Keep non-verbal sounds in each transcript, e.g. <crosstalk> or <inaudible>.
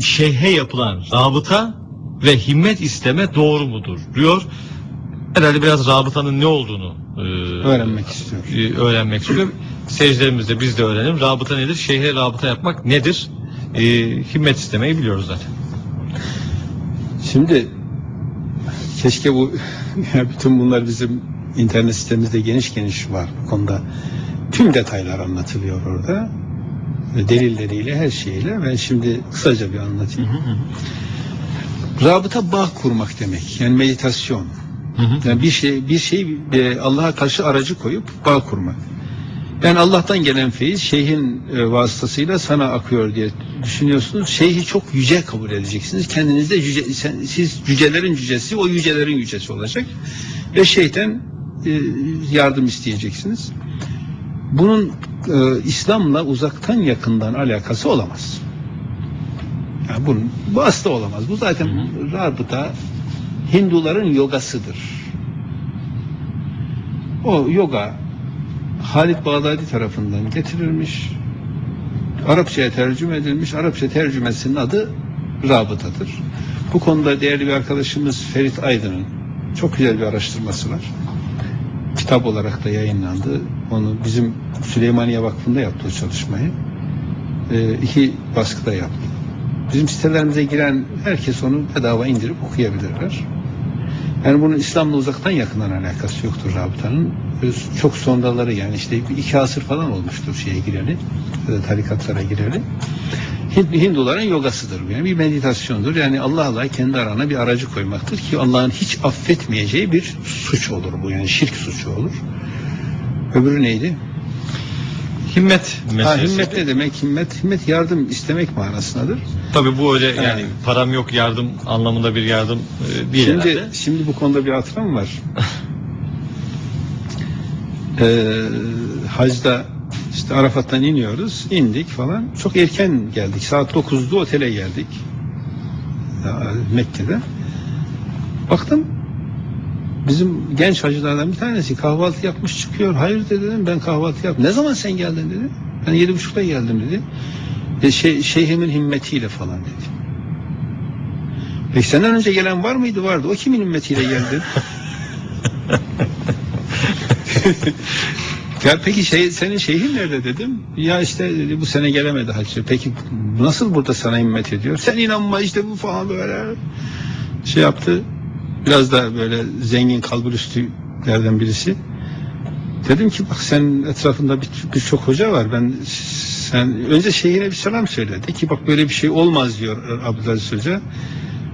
şeyhe yapılan rabıta ve himmet isteme doğru mudur diyor. Herhalde biraz rabıtanın ne olduğunu e, Öğrenmek istiyor. e, öğrenmek istiyor. Seyircilerimiz de biz de öğrenelim. Rabıta nedir? Şeyhe rabıta yapmak nedir? E, himmet istemeyi biliyoruz zaten. Şimdi keşke bu <laughs> bütün bunlar bizim internet sitemizde geniş geniş var bu konuda. Tüm detaylar anlatılıyor orada. Delilleriyle her şeyiyle ben şimdi kısaca bir anlatayım. Rabıta bağ kurmak demek. Yani meditasyon. Hı hı. Yani bir şey bir şey e, Allah'a karşı aracı koyup bağ kurmak. Yani Allah'tan gelen feyiz şeyhin e, vasıtasıyla sana akıyor diye düşünüyorsunuz. Şeyhi çok yüce kabul edeceksiniz. Kendinizde yüce, sen- siz cücelerin cücesi, o yücelerin yücesi olacak. Ve şeyden e, yardım isteyeceksiniz. Bunun e, İslam'la uzaktan yakından alakası olamaz. Yani bunun, bu asla olamaz. Bu zaten rabıta Hinduların yogasıdır. O yoga Halit Bağdadi tarafından getirilmiş. Arapçaya tercüme edilmiş. Arapça tercümesinin adı rabıtadır. Bu konuda değerli bir arkadaşımız Ferit Aydın'ın çok güzel bir araştırması var. Kitap olarak da yayınlandı. Onu bizim Süleymaniye Vakfı'nda yaptı o çalışmayı. Ee, iki baskıda yaptı. Bizim sitelerimize giren herkes onu bedava indirip okuyabilirler. Yani bunun İslam'la uzaktan yakından alakası yoktur rabıtanın. Çok sonraları yani işte iki asır falan olmuştur şeye gireli, e, tarikatlara gireli. Hin- Hinduların yogasıdır bu. Yani bir meditasyondur. Yani Allah'la kendi arana bir aracı koymaktır ki Allah'ın hiç affetmeyeceği bir suç olur bu. Yani şirk suçu olur. Öbürü neydi? Himmet Ha, meselesi. himmet ne demek? Himmet, himmet yardım istemek manasındadır. Tabii bu öyle yani Evet. param yok yardım anlamında bir yardım e, değil Şimdi, herhalde. şimdi bu konuda bir hatıram var. <laughs> Ee, hacda işte Arafat'tan iniyoruz. indik falan. Çok erken geldik. Saat 9'da otele geldik. Mekke'de. Baktım bizim genç hacılardan bir tanesi kahvaltı yapmış çıkıyor. Hayır dedim ben kahvaltı yap. Ne zaman sen geldin dedi. Ben yedi buçukta geldim dedi. E, şey, şeyhimin himmetiyle falan dedi. Peki senden önce gelen var mıydı? Vardı. O kimin himmetiyle geldi? <laughs> ya peki şey, senin şeyhin nerede dedim. Ya işte dedi, bu sene gelemedi hacı. Peki nasıl burada sana himmet ediyor? Sen inanma işte bu falan böyle şey yaptı. Biraz da böyle zengin kalburüstülerden birisi. Dedim ki bak sen etrafında bir- birçok hoca var. Ben sen önce şeyhine bir selam söyle. De ki bak böyle bir şey olmaz diyor Abdülaziz Hoca.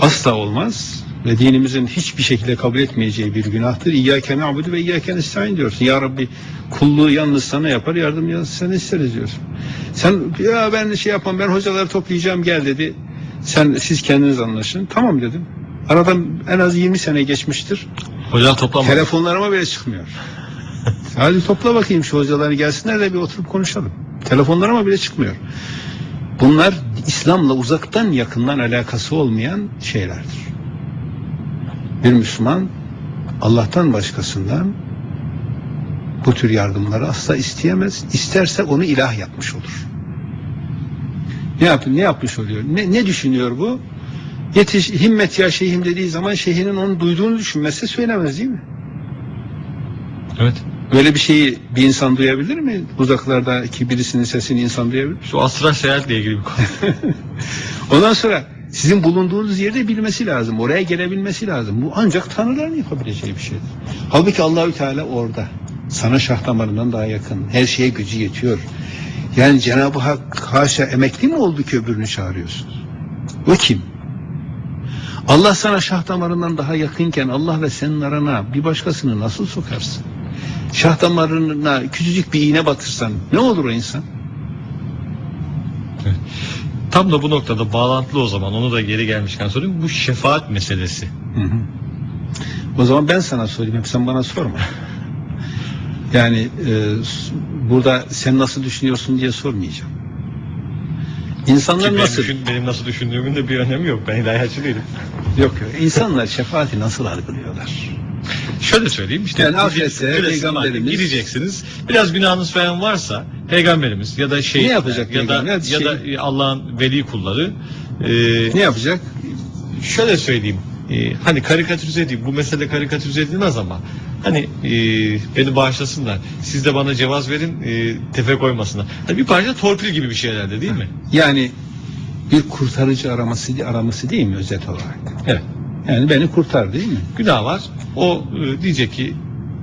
Asla olmaz. Ve dinimizin hiçbir şekilde kabul etmeyeceği bir günahtır. İyyâke na'budu ve iyyâke nestaîn diyorsun. Ya Rabbi kulluğu yalnız sana yapar, yardım yalnız sana isteriz diyorsun. Sen ya ben şey yapmam, ben hocaları toplayacağım gel dedi. Sen siz kendiniz anlaşın. Tamam dedim. Aradan en az 20 sene geçmiştir. Hoca toplamadı. Telefonlarıma bile çıkmıyor. <laughs> Hadi topla bakayım şu hocaları gelsinler de bir oturup konuşalım. Telefonlarıma bile çıkmıyor. Bunlar İslam'la uzaktan yakından alakası olmayan şeylerdir. Bir Müslüman Allah'tan başkasından bu tür yardımları asla isteyemez. İsterse onu ilah yapmış olur. Ne yap ne yapmış oluyor? Ne, ne düşünüyor bu? Yetiş himmet ya şeyhim dediği zaman şeyhinin onu duyduğunu düşünmezse söylemez değil mi? Evet. Böyle bir şeyi bir insan duyabilir mi? Uzaklardaki birisinin sesini insan duyabilir mi? Şu asra seyahatle ilgili bir konu. <laughs> Ondan sonra sizin bulunduğunuz yerde bilmesi lazım. Oraya gelebilmesi lazım. Bu ancak tanrıların yapabileceği bir şeydir. Halbuki Allahü Teala orada. Sana şah damarından daha yakın. Her şeye gücü yetiyor. Yani Cenab-ı Hak haşa emekli mi oldu ki öbürünü çağırıyorsun? O kim? Allah sana şah damarından daha yakınken Allah ve senin arana bir başkasını nasıl sokarsın? Şah damarına küçücük bir iğne batırsan ne olur o insan? Tam da bu noktada bağlantılı o zaman onu da geri gelmişken sorayım. Bu şefaat meselesi. Hı hı. O zaman ben sana sorayım. Hep sen bana sorma. <laughs> Yani e, burada sen nasıl düşünüyorsun diye sormayacağım. Ki İnsanlar benim, nasıl? düşün- benim nasıl düşündüğümün de bir önemi yok. Ben ilahiyatçı değilim. Yok yok. İnsanlar şefaati nasıl algılıyorlar? <laughs> Şöyle söyleyeyim işte Yani Kölesi peygamberimiz- gideceksiniz. Biraz günahınız falan varsa peygamberimiz ya da şey Ne yapacak ya da ya da Şey- Allah'ın veli kulları e, Ne yapacak? şöyle söyleyeyim. e, hani karikatürize edeyim. Bu mesele karikatürize edilmez ama hani e, beni bağışlasınlar. Siz de bana cevaz verin. E, tefe koymasınlar. Hani bir parça torpil gibi bir şey herhalde değil mi? Yani bir kurtarıcı araması araması değil mi özet olarak? Evet. Yani beni kurtar değil mi? Günah var. O e, diyecek ki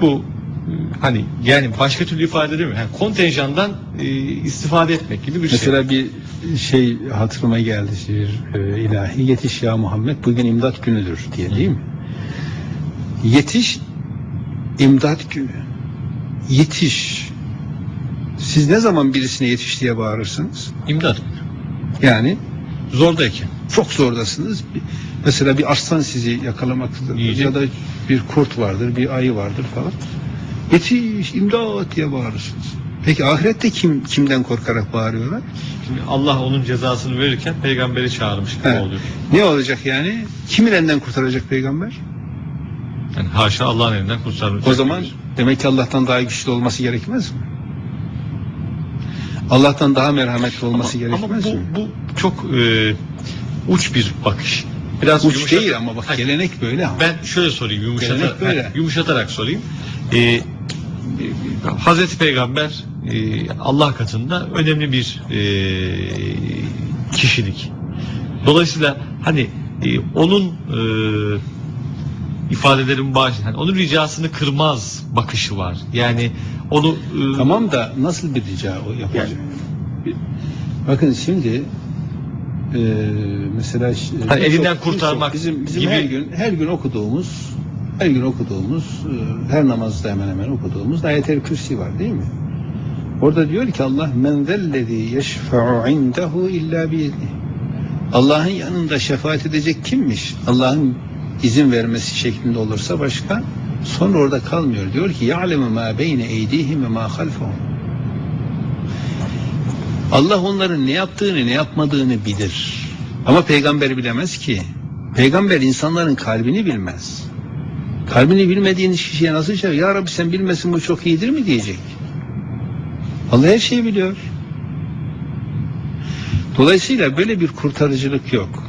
bu e, hani yani başka türlü ifade edemiyor. Yani kontenjandan e, istifade etmek gibi bir şey. Mesela bir şey hatırıma geldi şiir e, ilahi yetiş ya Muhammed bugün imdat günüdür diye değil mi? Yetiş imdat günü. Yetiş. Siz ne zaman birisine yetiş diye bağırırsınız? İmdat. Yani Zordayken. çok zordasınız. Mesela bir aslan sizi yakalamaktadır. Yiyecek. Ya da bir kurt vardır, bir ayı vardır falan. Yetiş, imdat diye bağırırsınız. Peki ahirette kim kimden korkarak bağırıyorlar? Şimdi Allah onun cezasını verirken peygamberi çağırmış gibi He. oluyor. Ne olacak yani? Kimin elinden kurtaracak peygamber? Yani haşa Allah'ın elinden kurtarmış. O zaman demek ki Allah'tan daha güçlü olması gerekmez mi? Allah'tan daha merhametli olması ama, ama gerekmez bu, mi? bu çok e, uç bir bakış. Biraz Uç yumuşat- değil ama bak Hayır, gelenek böyle ama. Ben şöyle sorayım yumuşatarak, Gelenek böyle. ha, yumuşatarak sorayım. Ee, e, Hazreti Peygamber e, Allah katında önemli bir e, kişilik. Dolayısıyla hani e, onun e, ifadelerin baş, hani onun ricasını kırmaz bakışı var. Yani onu e, Tamam da nasıl bir rica o yapacak? Bakın şimdi e, mesela Hani elinden kurtarmak bizim bizim gibi- her gün her gün okuduğumuz her gün okuduğumuz e, her namazda hemen hemen okuduğumuz ayet-el kürsi var değil mi? Orada diyor ki Allah men zellezî yeşfe'u indehu illa biizni. Allah'ın yanında şefaat edecek kimmiş? Allah'ın izin vermesi şeklinde olursa başka sonra orada kalmıyor. Diyor ki ya'lemu ma beyne eydihim ve ma halfahum. Allah onların ne yaptığını ne yapmadığını bilir. Ama peygamber bilemez ki. Peygamber insanların kalbini bilmez. Kalbini bilmediğiniz kişiye nasıl şey? Ya Rabbi sen bilmesin bu çok iyidir mi diyecek. Allah her şeyi biliyor. Dolayısıyla böyle bir kurtarıcılık yok.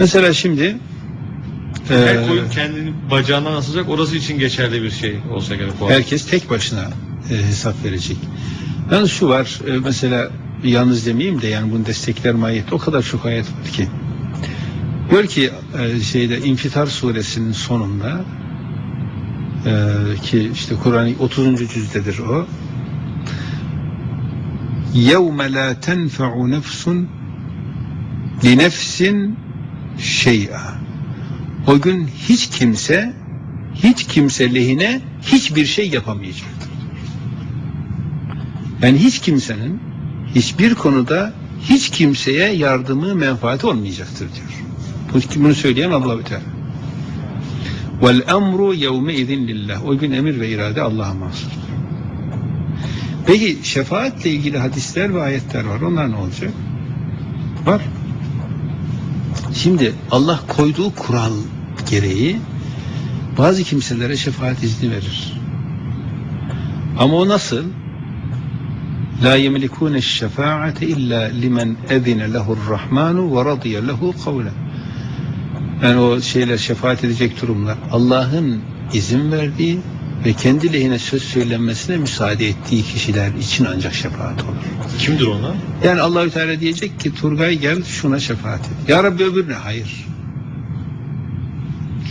Mesela şimdi her koyun kendini bacağından asacak orası için geçerli bir şey olsa gerek. Herkes tek başına hesap verecek. Yalnız şu var e, mesela yalnız demeyeyim de yani bunu destekler ayet o kadar çok ayet var ki. Diyor ki e, şeyde İnfitar suresinin sonunda e, ki işte Kur'an 30. cüzdedir o. يَوْمَ لَا تَنْفَعُ نَفْسٌ لِنَفْسٍ şey'a. O gün hiç kimse hiç kimse lehine hiçbir şey yapamayacaktır. Yani hiç kimsenin hiçbir konuda hiç kimseye yardımı menfaati olmayacaktır diyor. Bu- Bunu söyleyen Allah-u Teala. Vel emru yevme izin lillah. O gün emir ve irade Allah'a mahsustur. Peki şefaatle ilgili hadisler ve ayetler var. Onlar ne olacak? Var. Şimdi Allah koyduğu kural gereği bazı kimselere şefaat izni verir. Ama o nasıl? La yemlikune şefaate illa limen ezine lehur rahmanu ve radiye lehu kavlen. Yani o şeyler şefaat edecek durumlar. Allah'ın izin verdiği ve kendi lehine söz söylenmesine müsaade ettiği kişiler için ancak şefaat olur. Kimdir onlar? Yani Allahü Teala diyecek ki Turgay gel şuna şefaat et. Ya Rabbi öbürüne hayır.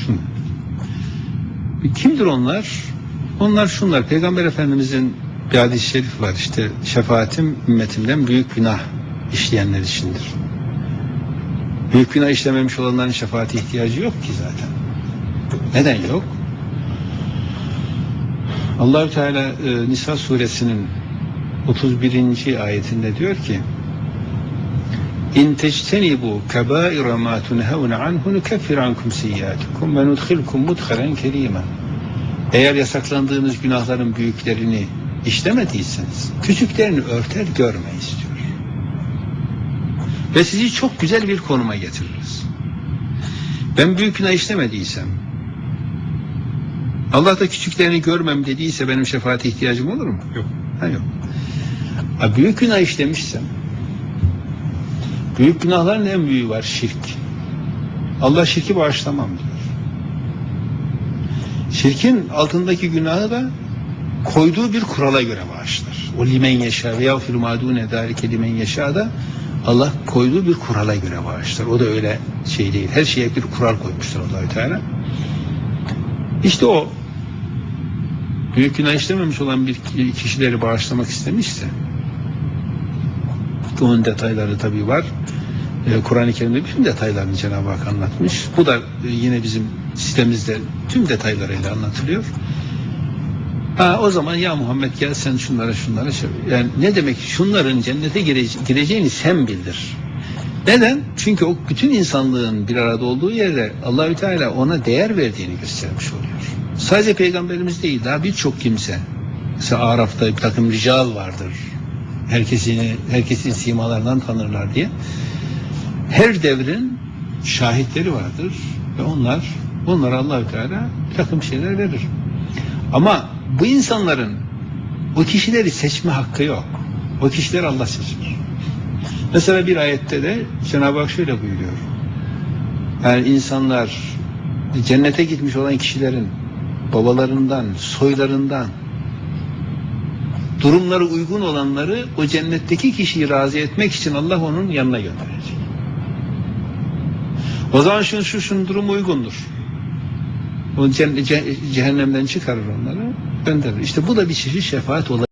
Şunu. Kimdir onlar? Onlar şunlar. Peygamber Efendimizin bir hadis-i şerif var işte şefaatim ümmetimden büyük günah işleyenler içindir. Büyük günah işlememiş olanların şefaati ihtiyacı yok ki zaten. Neden yok? Allahü Teala e, Nisa suresinin 31. ayetinde diyor ki İn tectenibu kebaira ma tunhavun anhu nukeffir ankum seyyiatukum ve nudkhilkum mudkhalen kerima. Eğer yasaklandığınız günahların büyüklerini işlemediyseniz küçüklerini örter görmeyiz diyor. Ve sizi çok güzel bir konuma getiririz. Ben büyük günah işlemediysem Allah da küçüklerini görmem dediyse benim şefaate ihtiyacım olur mu? Yok. Ha yok. Ha, büyük günah işlemişsem büyük günahların en büyüğü var şirk. Allah şirki bağışlamam diyor. Şirkin altındaki günahı da koyduğu bir kurala göre bağışlar. O limen yaşa veya fil madune zalike limen yaşa da Allah koyduğu bir kurala göre bağışlar. O da öyle şey değil. Her şeye bir kural koymuştur Allahü Teala. İşte o büyük günah işlememiş olan bir kişileri bağışlamak istemişse onun detayları tabii var. Ee, Kur'an-ı Kerim'de bütün detaylarını Cenab-ı Hak anlatmış. Bu da e, yine bizim sitemizde tüm detaylarıyla anlatılıyor. Ha, o zaman ya Muhammed gel sen şunlara şunlara şey. Yani ne demek şunların cennete girece- gireceğini sen bildir. Neden? Çünkü o bütün insanlığın bir arada olduğu yerde Allahü Teala ona değer verdiğini göstermiş oluyor. Sadece peygamberimiz değil daha birçok kimse. Mesela Araf'ta bir takım rical vardır. Herkesini, herkesin simalarından tanırlar diye. Her devrin şahitleri vardır ve onlar onlara Allahü Teala bir takım şeyler verir. Ama bu insanların o kişileri seçme hakkı yok. O kişileri Allah seçer. Mesela bir ayette de Cenab-ı Hak şöyle buyuruyor. Yani insanlar cennete gitmiş olan kişilerin babalarından, soylarından durumları uygun olanları o cennetteki kişiyi razı etmek için Allah onun yanına gönderecek. O zaman şu, şu şunun durumu uygundur. O cehennemden çıkarır onları, gönderir. İşte bu da bir çeşit şefaat olabilir.